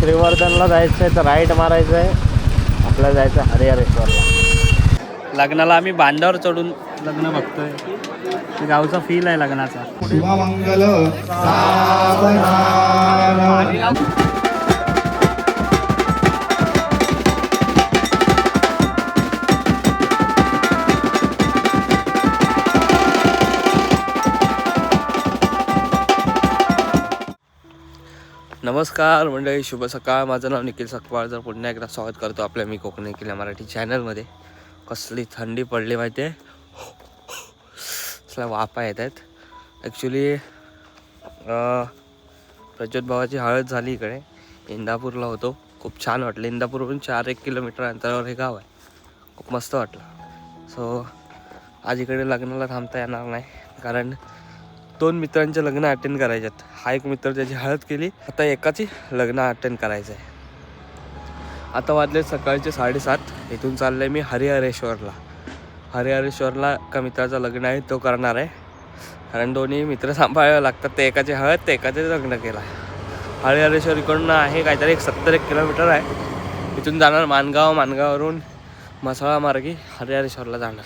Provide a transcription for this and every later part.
श्रीवर्धनला जायचं आहे तर राईट मारायचं आहे आपल्याला जायचं आहे हरिहरेश्वरला. लग्नाला आम्ही बांधावर चढून लग्न बघतोय. गावचा फील आहे लग्नाचा. नमस्कार मंडळी शुभ सकाळ. माझं नाव निखिल सकपाळ जर पुन्हा एकदा स्वागत करतो आपल्या मी कोकणी निखिल मराठी चॅनलमध्ये. कसली थंडी पडली माहिती आहे असल्या वाफा येत आहेत ॲक्च्युली प्रज्योत भावाची हळद झाली इकडे. इंदापूरला होतो. खूप छान वाटलं. इंदापूरवरून चार एक किलोमीटर अंतरावर हे गाव आहे. खूप मस्त वाटलं. सो आज इकडे लग्नाला थांबता येणार नाही. कारण दोन मित्रांचे लग्न अटेंड करायचे आहेत हा एक मित्र त्याची हळद केली आता एकाची लग्न अटेंड करायचं आहे आता वाजले सकाळचे साडेसात. इथून चाललं आहे मी हरिहरेश्वरला. हरिहरेश्वरला एका मित्राचं लग्न आहे तो करणार आहे. कारण दोन्ही मित्र सांभाळावे लागतात ते एकाचे हळद ते एकाचे लग्न केला हरिहरेश्वर इकडून आहे काहीतरी एक सत्तर एक किलोमीटर आहे. इथून जाणार मानगाव मानगाववरून मसाळा मार्गी हरिहरेश्वरला जाणार.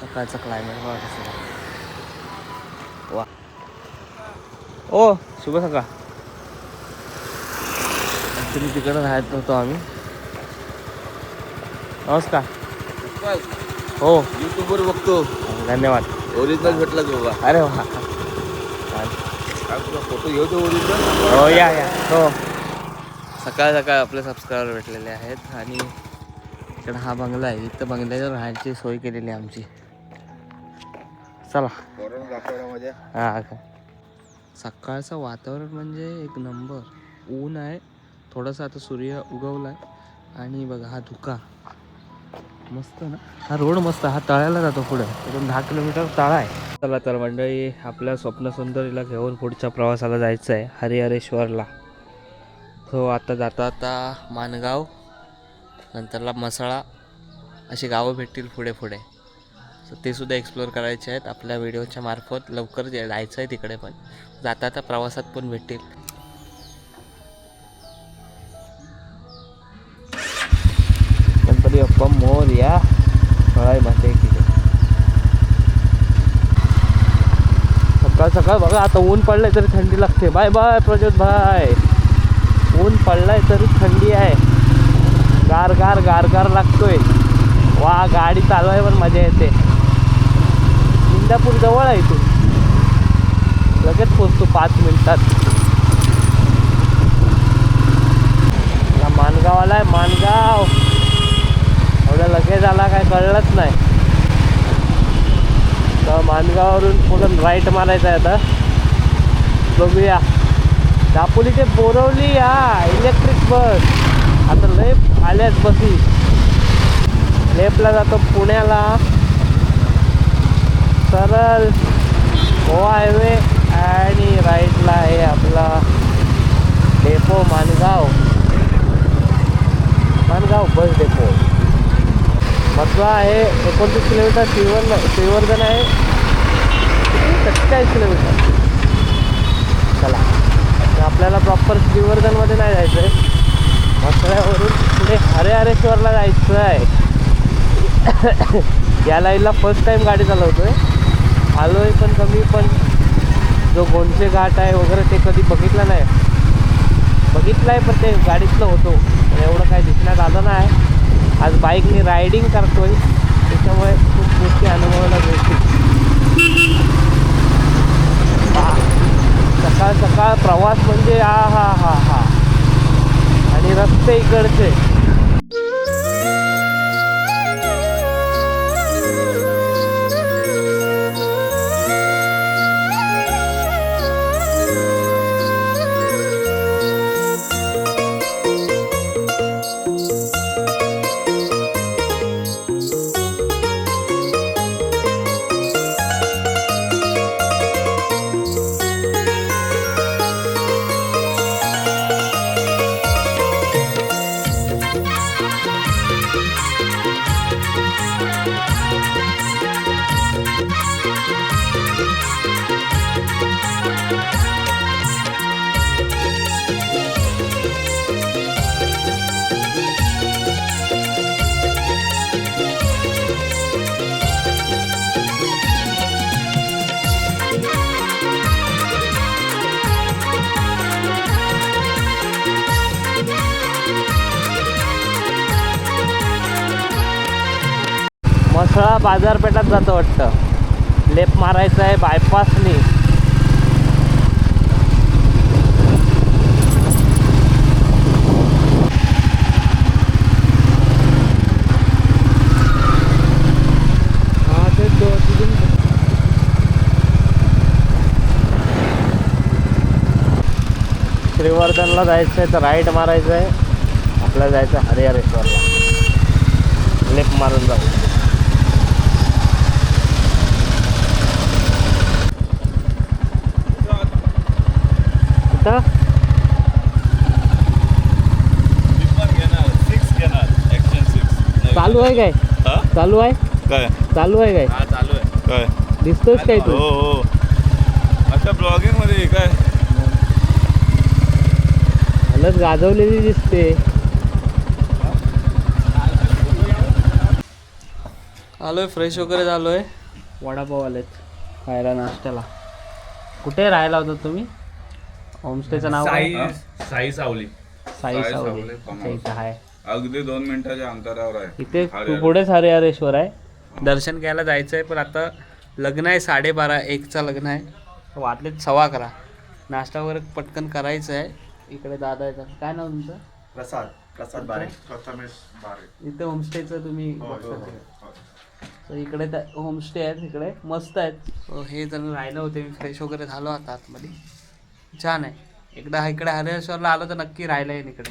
सकाळचं क्लायमेट बघा कसं आहे. वा ओ शुभ सकाळ ॲक्च्युली तिकडं राहत नव्हतो आम्ही. नमस्कार. हो. युट्यूबवर बघतो. धन्यवाद. ओरिजिनल भेटला की बाबा. अरे वा. फोटो घेऊ तो ओरिजिनल हो या या. हो. सकाळ सकाळ आपले सबस्क्रायबर भेटलेले आहेत आणि इकडं हा बंगला आहे. इथं बंगल्यावर राहायची सोय केलेली आहे आमची. चला. हा. का सकाळचं वातावरण म्हणजे एक नंबर. ऊन आहे. थोडंसं आता सूर्य उगवला आहे आणि बघा हा धुका. मस्त ना? हा रोड मस्त हा तळ्याला जातो पुढे. तिथून दहा किलोमीटर तळा आहे. चला तर मंडळी आपल्या स्वप्नसुंदरीला घेऊन पुढच्या प्रवासाला जायचं आहे हरिहरेश्वरला. हो आता जाता आता मानगाव नंतरला मसाळा अशी गावं भेटतील पुढे पुढे. सो ते सुद्धा एक्सप्लोअर करायचे आहेत. आपल्या व्हिडिओच्या मार्फत लवकर जायचं आहे तिकडे पण. जाता आता प्रवासात पण भेटतील. गणपती बाप्पा मोर या फळाय भाते तिथे. सकाळ सकाळ बघा आता ऊन पडलंय तरी थंडी लागते. बाय बाय प्रज्योत भाय ऊन पडलाय तरी थंडी आहे. गार गार गार गार लागतोय. वा गाडी चालवाय पण मजा येते. इंदापूर जवळ आहे इथून लगेच पोचतो पाच मिनिटात. हा आला आहे मानगाव. एवढा लगेच आला काय कळलंच नाही. तर मानगाववरून पूर्ण राईट मारायचं आहे आता. बघूया. दापोली ते बोरवली या इलेक्ट्रिक बस आता लेप आल्याच बसी. लेपला जातो पुण्याला. सरळ गोवा हायवे आणि राईटला आहे आपला depot Mangaon Mangaon bus depot. मधला आहे एकोणतीस किलोमीटर श्रीवर्धन श्रीवर्धन आहे. सत्तेचाळीस किलोमीटर. चला. तर आपल्याला प्रॉपर श्रीवर्धनमध्ये नाही जायचं आहे मसळ्यावरून पुढे हरिहरेश्वरला जायचं आहे या लाईनला फर्स्ट टाईम गाडी चालवतो आहे आलो आहे पण कमी पण जो गोंडसे घाट आहे वगैरे ते कधी बघितलं नाही. बघितलं आहे पण ते गाडीतलं होतो. पण एवढं काही दिसण्यात आलं नाही. आज बाईकने रायडिंग करतोय. त्याच्यामुळे खूप गोष्टी अनुभवायला भेटतील सकाळ सकाळ प्रवास म्हणजे आ हा हा हा. आणि रस्ते इकडचे. सरळ बाजारपेठात जातं वाटतं. लेप मारायचं आहे बायपासनी श्रीवर्धनला जायचं आहे तर राईट मारायचं आहे आपल्याला जायचं आहे हरिहरेश्वरला. लेप मारून जाऊ. कुठं चालू आहे काय? चालू आहे? काय? चालू आहे काय? हा चालू आहे. काय? दिसतोस काय हो तू? हो आता ब्लॉगिंगमध्ये काय? हलत गाजवलेली दिसते. आलोय फ्रेश वगैरे झालोय. वडापाव आलेत. खायला नाश्त्याला. कुठे राहायला होता तुम्ही? होमस्टेचं नाव काय? साई सावली. साई साई सावली. सावली, अच्छा, इथं आहे. अगदी दोन मिनिटाच्या अंतरावर आहे. इथे हरे तू पुढेच हरिहरेश्वर आहे. दर्शन घ्यायला जायचं आहे पण आता लग्न आहे साडेबारा एकचा लग्न आहे. वाटलेत सव्वा करा नाश्ता वगैरे पटकन करायचं आहे इकडे दादा येतात. काय नाव तुमचं? प्रसाद. प्रसाद बारे. प्रथमेश बारे. इथे होमस्टेचं तुम्ही बघता ते. तर इकडे होमस्टे आहेत इकडे मस्त आहेत. हे जण राहिलं होते मी फ्रेश वगैरे झालो आता आतमध्ये. छान आहे. एकदा इकडे हरिहरेश्वरला आलो तर नक्की राहायला येईल इकडे.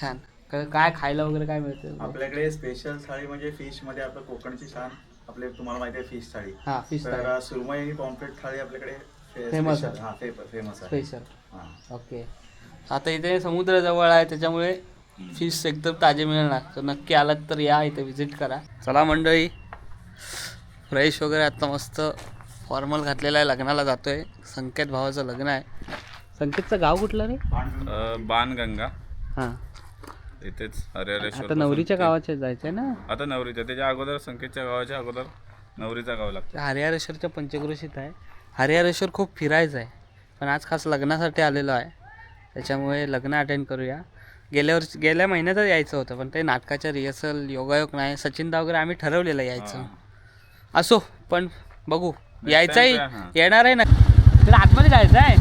छान. काय काय खायला वगैरे काय मिळतं? आपल्याकडे स्पेशल थाळी म्हणजे फिशमध्ये आपलं कोकणची छान आपले तुम्हाला माहिती आहे फिश थाळी. हां फिश तर सुरमई आणि पॉम्प्लेट थाळी आपल्याकडे Famous special- आहे. हा फेमस आहे. स्पेशल हा. ओके आता इथे समुद्र जवळ आहे त्याच्यामुळे फिश एकदम ताजे मिळणार. तर नक्की आलात तर या इथे विजिट करा. चला मंडळी. फ्रेश वगैरे आता मस्त फॉर्मल घातलेला आहे लग्नाला जातोय. संकेत भावाचं लग्न आहे. संकेतचं गाव कुठलं रे? बाणगंगा. हां. इथेच हरिहरेश्वर आता नवरीच्या गावाचे जायचंय ना? आता नवरीच्या त्याच्या अगोदर संकेतच्या गावाच्या अगोदर नवरीचा गाव लागतो. ते हरिहरेश्वरच्या पंचक्रोशीत आहे. हरिहरेश्वर खूप फिरायचं आहे. पण आज खास लग्नासाठी आलेलो आहे. त्याच्यामुळे लग्न अटेंड करूया. गेल्या वर्षी गेल्या महिन्यातच यायचं होतं पण ते नाटकाच्या रिहर्सल योगायोग नाही. सचिनदा वगैरे आम्ही ठरवलेलं यायचं. असो पण बघू. यायचं आहे time हां. येणार आहे ना. तुला आतमध्ये जायचं आहे?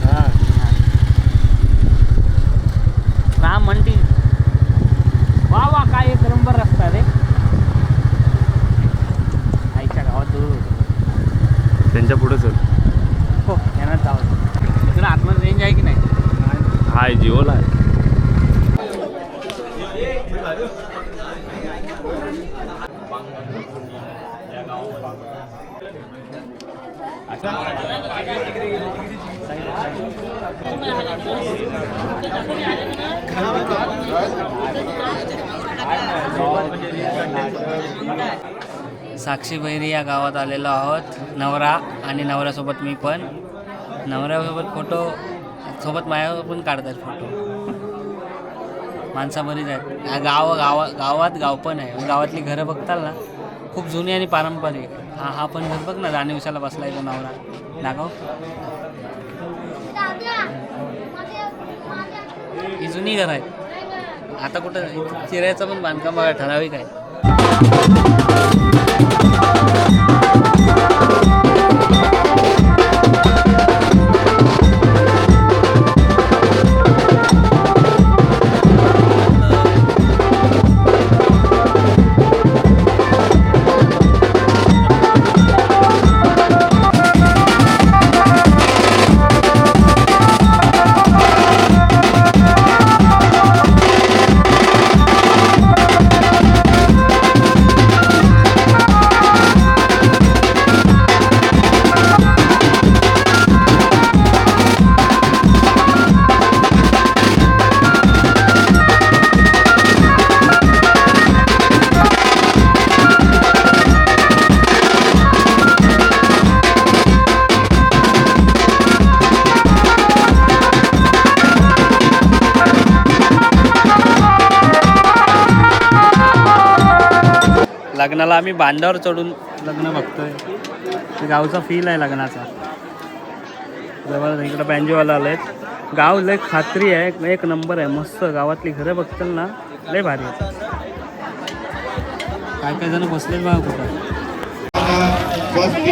राम म्हणती वा वा काय एक नंबर रस्ता रे. आईच्या गावात दूर. त्यांच्या पुढे चल. हो यांना जावं. तुला आतमध्ये रेंज आहे की नाही? हाय जिओला आहे. साक्षी बहिरी या गावात आलेलो आहोत. नवरा आणि नवऱ्यासोबत मी पण. नवऱ्यासोबत फोटो सोबत माझ्या पण काढतात फोटो माणसा बरीच आहेत. हा गाव गावा गावात गाव पण आहे. गावातली घरं बघताल ना? खूप जुनी आणि पारंपरिक. हा हा पण घर बघ ना जाणे उशाला बसला तो नवरा. दाखव. ही जुनी घर आहेत आता कुठं इथं चिऱ्याचं पण बांधकाम ठराविक आहे. लग्नाला आम्ही बांधावर चढून लग्न बघतोय. ते गावचा फील आहे लग्नाचा. जवळ इकडं बँजोवाला आलेत. गाव लय खात्री आहे एक नंबर आहे. मस्त गावातली घरं बघताल ना लय भारी आहेत काय काय जण बसलेत बघा कुठं. स्वस्ति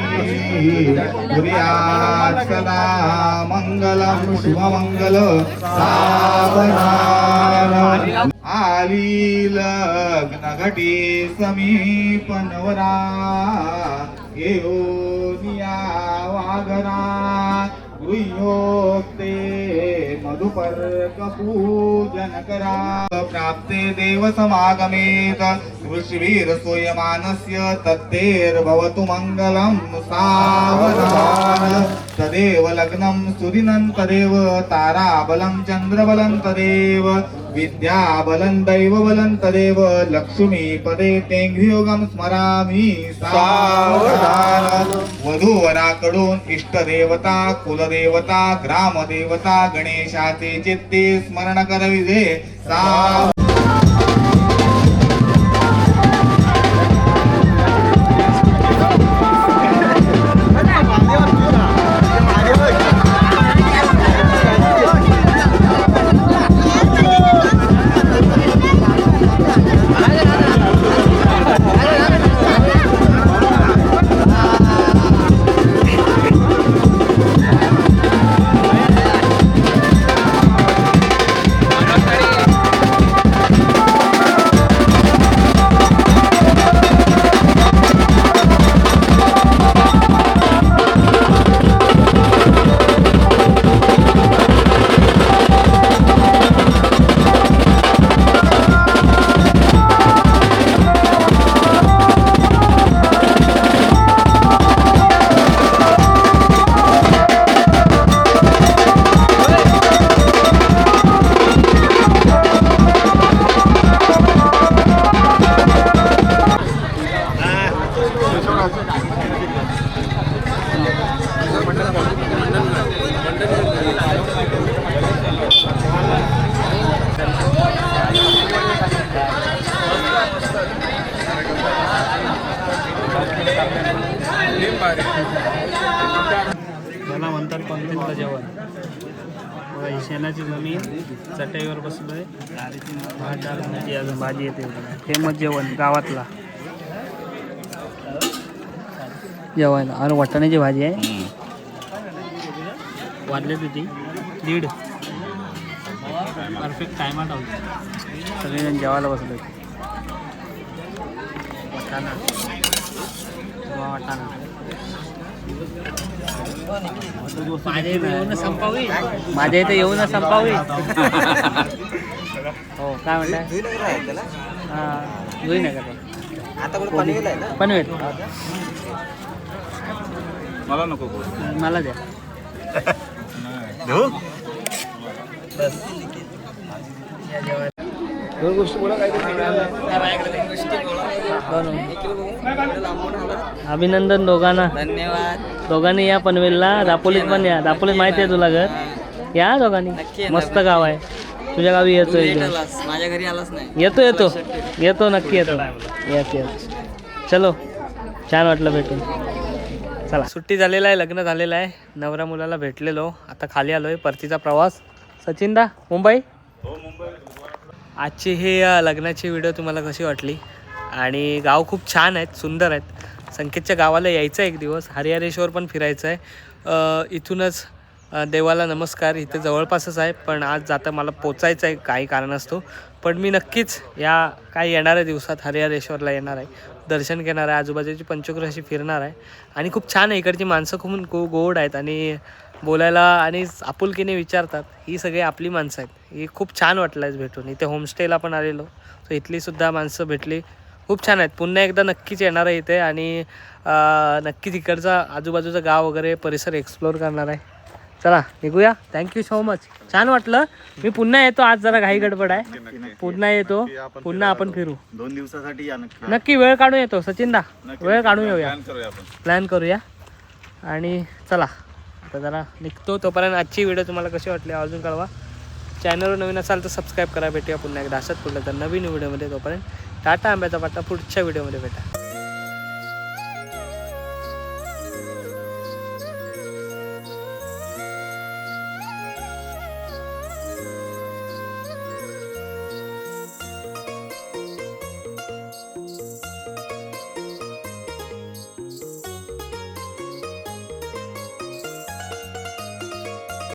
सदा मङ्गलं शुभमङ्गल सावधान आली लग्नघटी समीपनवरा येऊनिया वाघरा गृह्योक्ते मधुपर्क पूजन करा प्राप्ते देव समागमेत। ऋषिवीर सूयमानस्य तत्तेर्भवतु मङ्गलं सावधान। तदेव लग्नं सुदिनं तदेव ताराबलं चन्द्रबलं तदेव। विद्याबलं दैवबलं तदेव लक्ष्मीपदे तेङ्घ्रियोगं स्मरामि। सावधान। वधूवराकडून इष्टदेवता कुलदेवता ग्रामदेवता गणेशाचे चित्ते स्मरण करविजे। साव शेणाची जमीन चटईवर डाळ भाजी अजून भाजी येते फेमस जेवण गावातला. जेवायला. अरे वाटाण्याची भाजी आहे? वाढले तुझी दीड. परफेक्ट टायमात आहोत सगळेजण जेवायला बसलोय वाटाणा. वाटाणा. माझ्या इथे येऊन संपावी माझ्या इथे येऊन संपावी. हो काय म्हणताय? हा जुई नगर आता पनवेल. मला नको मला द्या. दोन गोष्टी बोला काय अभिनंदन दोघांना. धन्यवाद. दोघांनी या पनवेलला दापोलीत पण या. दापोलीत माहिती आहे तुला घर? या दोघांनी? मस्त गाव आहे. तुझ्या गावी येतो माझ्या घरी आलास नाही. येतो येतो. येतो नक्की येतो. येस येस चलो. छान वाटलं भेटून. चला. सुट्टी झालेला आहे लग्न झालेलं आहे. नवऱ्या मुलाला भेटलेलो. आता खाली आलोय परतीचा प्रवास. सचिनदा मुंबई? आजची ही लग्नाची व्हिडिओ तुम्हाला कशी वाटली? आणि गाव खूप छान आहेत सुंदर आहेत. संकेतच्या गावाला यायचं आहे एक दिवस हरिहरेश्वर पण फिरायचं आहे. इथूनच देवाला नमस्कार. इथे जवळपासच आहे पण आज जाता मला पोचायचं आहे काही कारणास्तव पण मी नक्कीच या काही येणाऱ्या दिवसात हरिहरेश्वरला येणार आहे. दर्शन घेणार आहे आजूबाजूची पंचक्रोशी फिरणार आहे. आणि खूप छान आहे इकडची माणसं खूप गो गोड आहेत आणि बोलायला आणि आपुलकीने विचारतात ही सगळी आपली माणसं आहेत. ही खूप छान वाटलं आहे भेटून. इथे होमस्टेला पण आलेलो. तर इथलीसुद्धा माणसं भेटली. खूप छान आहेत. पुन्हा एकदा नक्कीच येणार आहे इथे आणि नक्कीच इकडचा आजूबाजूचं गाव वगैरे परिसर एक्सप्लोअर करणार आहे. चला निघूया. थँक्यू सो मच छान वाटलं. मी पुन्हा येतो. आज जरा घाई गडबड आहे. पुन्हा येतो. पुन्हा आपण फिरू. दोन दिवसासाठी नक्की. वेळ काढून येतो सचिन दा वेळ काढून येऊया. प्लॅन करूया आणि चला आता जरा निघतो. तोपर्यंत आजची व्हिडिओ तुम्हाला कशी वाटली अजून कळवा. चॅनलवर नवीन असाल तर सबस्क्राईब करा. भेटूया पुन्हा एकदा. असंच कुठलं तर नवीन व्हिडिओमध्ये तोपर्यंत. टाटा आंब्याचा पाटा पुढच्या व्हिडिओमध्ये भेटा.